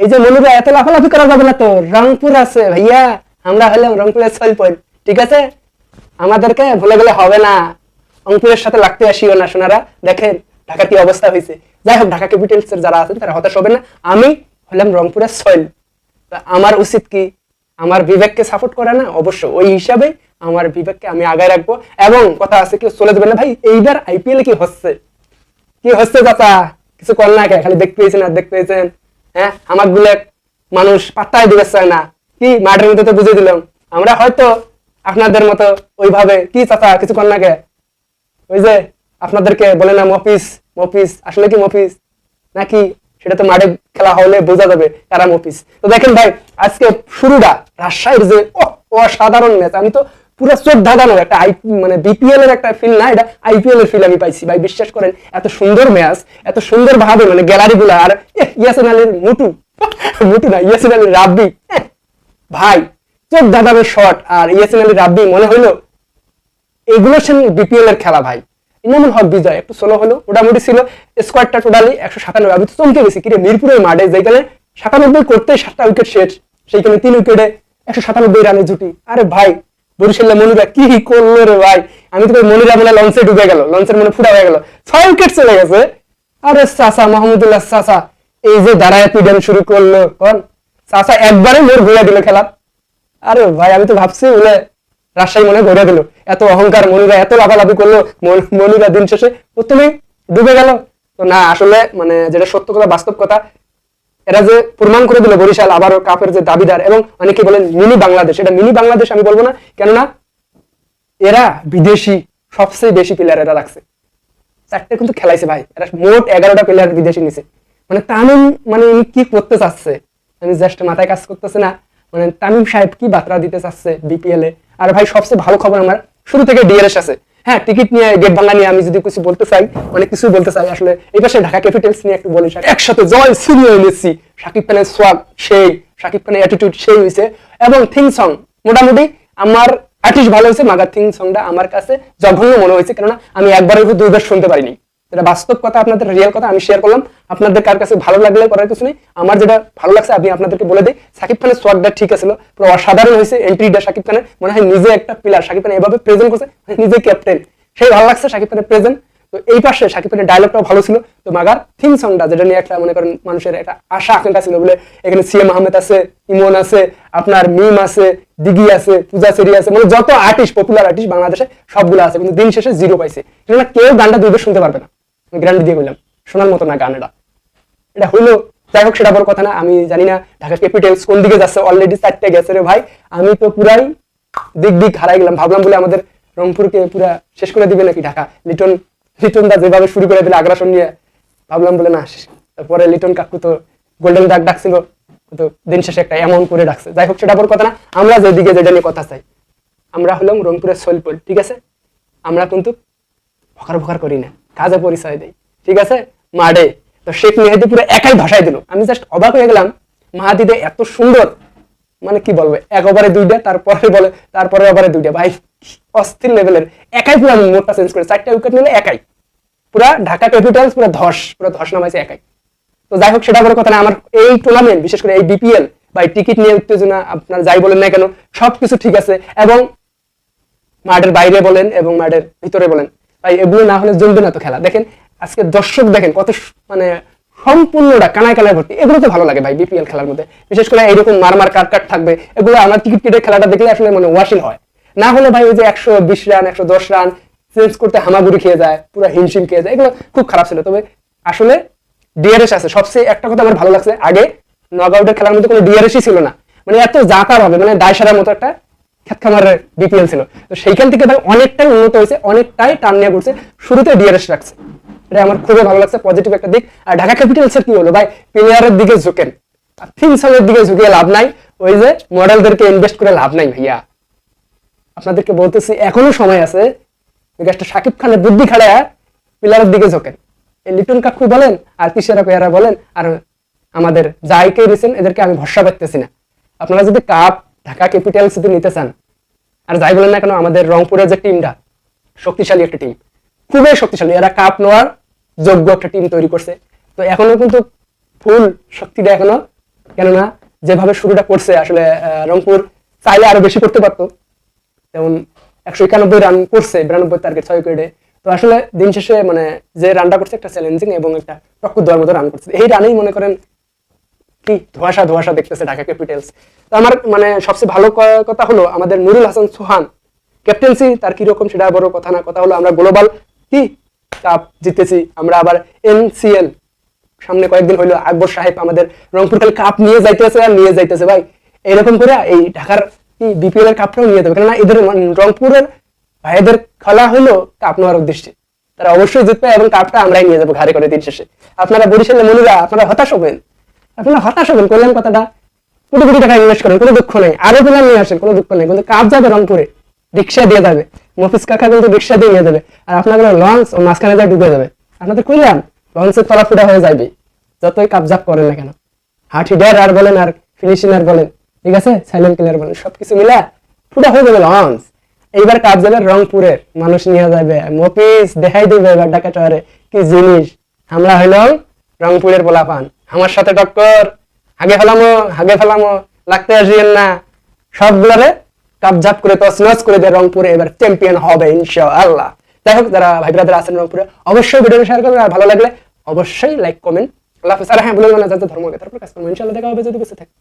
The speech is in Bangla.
এই যে মনুরা এত লাফালাফি করা যাবে না তো? রংপুর আছে, ভাইয়া। আমরা হলাম রংপুরের সলপল ঠিক আছে? আমাদেরকে ভুলে গেলে হবে না। রংপুরের সাথে লাগতে আসিও না, সোনারা। দেখেন ঢাকার কি অবস্থা হয়েছে। যাই হোক, ঢাকা ক্যাপিটালস যারা আছেন, তারা হতাশ হবে না। আমি হলাম রংপুরের সয়েল আমার উচিত কি? আমার বিবেককে সাপোর্ট করে না? অবশ্য ওই হিসাবে আমার বিবেককে আমি আগায় রাখব। এবং কথা আছে কেউ চলে যাবে না, ভাই? এইবার আইপিএল কি হচ্ছে? কি হচ্ছে চাচা? কিছু কর না খালি দেখতে পেয়েছেন আর দেখতে পেয়েছেন। হ্যাঁ? আমারগুলো মানুষ পাত্তাই দিবে চায় না। কি মাঠের মধ্যে তো বুঝে দিলাম। আমরা হয়তো আপনাদের মতো ওইভাবে কি চাচা, কিছু না ওই যে আপনাদেরকে বলে না মফিস মফিস, আসলে কি মফিস? নাকি সেটা তো মাঠে খেলা হলে বোঝা যাবে কারা মফিস? তো দেখেন ভাই, আজকে শুরুটা রাজশাহীর যে অসাধারণ ম্যাচ আমি তো পুরো চোখ ধাঁধানো একটা আই মানে বিপিএল এর একটা ফিল না, এটা আইপিএল এর ফিল আমি পাইছি। ভাই, বিশ্বাস করেন, এত সুন্দর ম্যাচ, এত সুন্দর ভাবে মানে গ্যালারি গুলা, আর ইয়াসিন আলীর মুটু মুটু না ইয়াসিন আলীর রাব্বি ভাই চোখ ধাঁধানোর শট আর ইয়াসিন আলীর রাব্বি, মনে হইল, এগুলো সে বিপিএল এর খেলা, ভাই। ইনামুল হক বিজয়, একটু সোলো হলো, মোটামুটি ছিল স্কোয়াডটা টোটালি একশো সাতানব্বই, আমি তো চমকে গেছি, কিরে, মিরপুরের মাঠে, যেখানে সাতানব্বই করতে সাতটা উইকেট শেষ, সেইখানে তিন উইকেটে একশো সাতানব্বই রানের জুটি। আরে ভাই বরিশাল্লা মনুরা কি করল রে ভাই? আমি তো মনুরা মনে লঞ্চে ডুবে গেল, লঞ্চের মনে ফুটা হয়ে গেল। ছয় উইকেট চলে গেছে। আরে চাচা মাহমুদুল্লাহ, চাচা, এই যে দাঁড়ায় পিডান শুরু করল, কন? চাচা একবারে মোর ঘুরে দিল খেলা আরে ভাই, আমি তো ভাবছি বলে রাজশাহী মনে ঘুরে দিল। এত অহংকার মনুরা, এত লাফালাফি করল, মন- মনুরা দিন শেষে। প্রথমেই ডুবে গেল। তো না, আসলে মানে যেটা সত্য কথা, বাস্তব কথা এরা যে প্রমাণ করে দিল বরিশাল আবারও কাপের যে দাবিদার এবং অনেকে বলেন মিনি বাংলাদেশ। এটা মিনি বাংলাদেশ আমি বলব না, কেননা এরা বিদেশি, সবচেয়ে বেশি প্লেয়ার এরা রাখছে। চারটে কিন্তু খেলাইছে ভাই, এরা মোট এগারোটা প্লেয়ার বিদেশি নিছে। মানে তামিম মানে উনি কি করতে চাচ্ছে? আমি জাস্ট মাথায় কাজ করতেছে না। মানে তামিম সাহেব কি বার্তা দিতে চাচ্ছে বিপিএল এ? আর ভাই সবচেয়ে ভালো খবর আমার, শুরু থেকে ডিআরএস আছে। হ্যাঁ টিকিট নিয়ে গেট ভাঙা নিয়ে আমি যদি কিছু বলতে চাই, অনেক কিছু বলতে চাই। আসলে এই পাশে ঢাকা ক্যাপিটালস নিয়ে একটু বলি একসাথে জয় সিনিয়র মেসি সাকিব খানের সোয়াগ সেই, সাকিব খানের অ্যাটিটিউড সেই হয়েছে এবং থিং সং মোটামুটি আমার আর্টিস্ট ভালো হয়েছে মাগার থিং সংটা আমার কাছে জঘন্য মনে হয়েছে কেননা আমি একবারের উপর দুইবার শুনতে পারিনি। এটা বাস্তব কথা, আপনাদের রিয়েল কথা আমি শেয়ার করলাম। আপনাদের কার কাছে ভালো লাগলে করার কিছু নেই। আমার যেটা ভালো লাগছে, আমি আপনাদেরকে বলে দিই, সাকিব খানের সোয়াগটা ঠিক আছিল পুরো অসাধারণ হয়েছে এন্ট্রিটা সাকিব খানের। মনে হয় নিজে একটা প্লেয়ার সাকিব খান এভাবে প্রেজেন্ট করছে নিজে ক্যাপ্টেন সেই ভালো লাগছে, সাকিব খানের প্রেজেন্ট তো এই পাশে সাকিব খানের ডায়লগটাও ভালো ছিল। তো মাগার থিম সংটা যেটা নিয়ে একটা মনে করেন মানুষের একটা আশা, আকাঙ্ক্ষা ছিল বলে, এখানে সিএম আহমেদ আছে, ইমন আছে, আপনার মিম আছে, দিঘি আছে, পূজা সেরি আছে মানে যত আর্টিস্ট পপুলার আর্টিস্ট বাংলাদেশে সবগুলো আছে, কিন্তু দিন শেষে জিরো পাইছে। কেউ গানটা দুইবার শুনতে পারবে না। আমি দিয়ে বললাম শোনার মতো না গান এটা এটা হলো যাই হোক, সেটা বড় কথা না, আমি জানি না ঢাকা ক্যাপিটালস কোন দিকে যাচ্ছে অলরেডি চারটে গেছে রে ভাই। আমি তো পুরাই দিক দিক হারাই গেলাম। ভাবলাম বলে আমাদের রংপুরকে পুরা শেষ করে দিবে নাকি ঢাকা? লিটন লিটন দা যেভাবে শুরু করে দিলে আগ্রাসন নিয়ে, ভাবলাম বলে না তারপরে লিটন কাকু তো গোল্ডেন ডাক ডাকছিল তো দিন শেষে একটা এমন করে ডাকছে। যাই হোক, সেটা বড় কথা না, আমরা যেদিকে যেটা নিয়ে কথা চাই, আমরা হলাম রংপুরের সোলপোল, ঠিক আছে? আমরা কিন্তু ভকার ভকার করি না। কাজে পরিচয় দেই। ঠিক আছে? মাডে তো শেখ মেহেদি পুরো একাই ভাষায় দিল। আমি জাস্ট অবাক হয়ে গেলাম মাহাদিদে এত সুন্দর। মানে কি বলব, এক ওভারে দুইটা, তারপরে বলে, তারপরে ওভারে দুইটা। ভাই, অস্থির লেভেলের একাই পুরো মোটটা চেঞ্জ করে চারটা উইকেট নিলে একাই। পুরা ঢাকা ক্যাপিটালস পুরো ধস পুরো ধস নামাইছে একাই। তো যাই হোক, সেটা বড় কথা না, আমার এই টুর্নামেন্ট বিশেষ করে এই বিপিএল বা টিকিট নিয়ে উত্তেজনা, আপনার যাই বলেন না কেন, সবকিছু ঠিক আছে। এবং মাঠের বাইরে বলেন এবং মাঠের ভিতরে বলেন। ভাই এগুলো না হলে জমবে না তো খেলা। দেখেন, আজকে দর্শক দেখেন কত মানে সম্পূর্ণটা কানায় কানায় ভর্তি। এগুলো তো ভালো লাগে ভাই বিপিএল খেলার মধ্যে। বিশেষ করে এইরকম মারমার কাট কাট থাকবে। এগুলো আমার টিকিট কেটে খেলাটা দেখলে আসলে মানে ওয়াশিল হয়। না হলে ভাই ওই যে একশো বিশ রান একশো দশ রান চেঞ্জ করতে হামাগুড়ি খেয়ে যায়, পুরো হিমশিম খেয়ে যায়, এগুলো খুব খারাপ ছিল। তবে আসলে ডিআরএস আছে। সবচেয়ে একটা কথা আমার ভালো লাগছে, আগে নক আউটের খেলার মধ্যে কোনো ডিআরএসই ছিল না। মানে এত জাতা ভাবে মানে দায়সারার মতো একটা খেত খামারের ছিল। তো সেইখান থেকে ভাই অনেকটাই উন্নত হয়েছে, অনেকটাই টান নিয়ে করছে, শুরুতে ডিআরএস রাখছে। এটা আমার খুবই ভালো লাগছে পজিটিভ একটা দিক। আর ঢাকা ক্যাপিটালসের কি হলো ভাই? প্লেয়ারের দিকে ঝুঁকেন। থিমসনের দিকে ঝুঁকে লাভ নাই। ওই যে মডেলদেরকে ইনভেস্ট করে লাভ নাই ভাইয়া। আপনাদেরকে বলতেছি, এখনও সময় আছে। একটা সাকিব খানের বুদ্ধি খাড়ায় প্লেয়ারের দিকে ঝোঁকেন। এই লিটন কাকু বলেন, আর কিশোরা পেয়ারা বলেন, আর আমাদের যাইকে দিয়েছেন এদেরকে আমি ভরসা পাইতেছি না। আপনারা যদি কাপ ঢাকা ক্যাপিটালস যদি নিতে চান আর যাই বলেন না কেন, আমাদের রংপুরের যে টিমটা শক্তিশালী একটা টিম খুবই শক্তিশালী। এরা কাপ নেওয়ার যোগ্য একটা টিম তৈরি করছে। তো এখনও কিন্তু ফুল শক্তিটা এখনও, কেননা যেভাবে শুরুটা করছে, আসলে রংপুর চাইলে আরও বেশি করতে পারতো। যেমন একশো একানব্বই রান করছে, বিরানব্বই টার্গেট ছয় উইকেটে তো আসলে দিন শেষে মানে যে রানটা করছে, একটা চ্যালেঞ্জিং এবং একটা টক্কর দেওয়ার মতো রান করছে। এই রানেই মনে করেন কি ধোয়াশা ধোয়াশা দেখতেছে ঢাকা ক্যাপিটালস তো আমার মানে সবচেয়ে ভালো কথা হলো আমাদের নুরুল হাসান সোহান। ক্যাপ্টেন্সি তার কি রকম সেটা বড় কথা না, কথা হলো আমরা গ্লোবাল কি কাপ জিতেছি, আমরা আবার এনসিএল সামনে কয়েকদিন হইল আকবর সাহেব আমাদের রংপুর কাপ নিয়ে যাইতেছে আর নিয়ে যাইতেছে ভাই। এরকম করে এই ঢাকার বিপিএল এর কাপটাও নিয়ে যাবে। কেননা এদের রংপুরের ভাইদের খেলা হলো কাপ নেওয়ার উদ্দেশ্যে। তারা অবশ্যই জিতবে এবং কাপটা আমরাই নিয়ে যাব ঘাড়ে করে দিন শেষে। আপনারা বরিশালের মনুরা, আপনারা হতাশ হবেন? আপনারা হতাশ হবেন করলেন কথাটা। কোটি কোটি টাকা ইনভেস্ট করেন, কোনো দুঃখ নেই। আরও প্লেয়ার নিয়ে আসেন, কোনো দুঃখ নেই। কিন্তু কাপ যাবে রংপুরে রিক্সা দিয়ে যাবে। মফিস কাকা কিন্তু রিক্সা দিয়ে নিয়ে যাবে। আর আপনাদের লঞ্চ ও মাঝখানে যায় ডুবে যাবে। আপনাদের কইলাম লঞ্চের তলা ফুটা হয়ে যাবে। যতই কাপ জাপ করেন না কেন। হার্ট হিডার আর বলেন আর ফিনিশিং আর বলেন। ঠিক আছে? সাইলেন্ট কিলার বলেন। সবকিছু মিলা ফুটা হয়ে যাবে লঞ্চ। এইবার কাপ যাবে রংপুরের। মানুষ নিয়ে যাবে। মফিস দেখাই দিবে এবার ঢাকা শহরে কি জিনিস? আমরা হইলাম রংপুরের পোলাপান। আমার সাথে টক্কর আগে ফেলামো আগে ফেলামো, লাগতে আসিয়েন না। সবগুলোরে কাপ জাপ করে, তছনছ করে দেয় রংপুরে এবার চ্যাম্পিয়ন হবে ইনশাআল্লাহ। যাই হোক, যারা ভাই ব্রাদার আছেন রংপুরে, অবশ্যই ভিডিও শেয়ার করবেন। আর ভালো লাগলে অবশ্যই লাইক কমেন্ট আল্লাহ হাফেজ। আর হ্যাঁ বলে ধর্ম যাতে ধর্মকে তারপর কাজ করব। ইনশাআল্লাহ দেখা হবে, যদি বসে থাকে।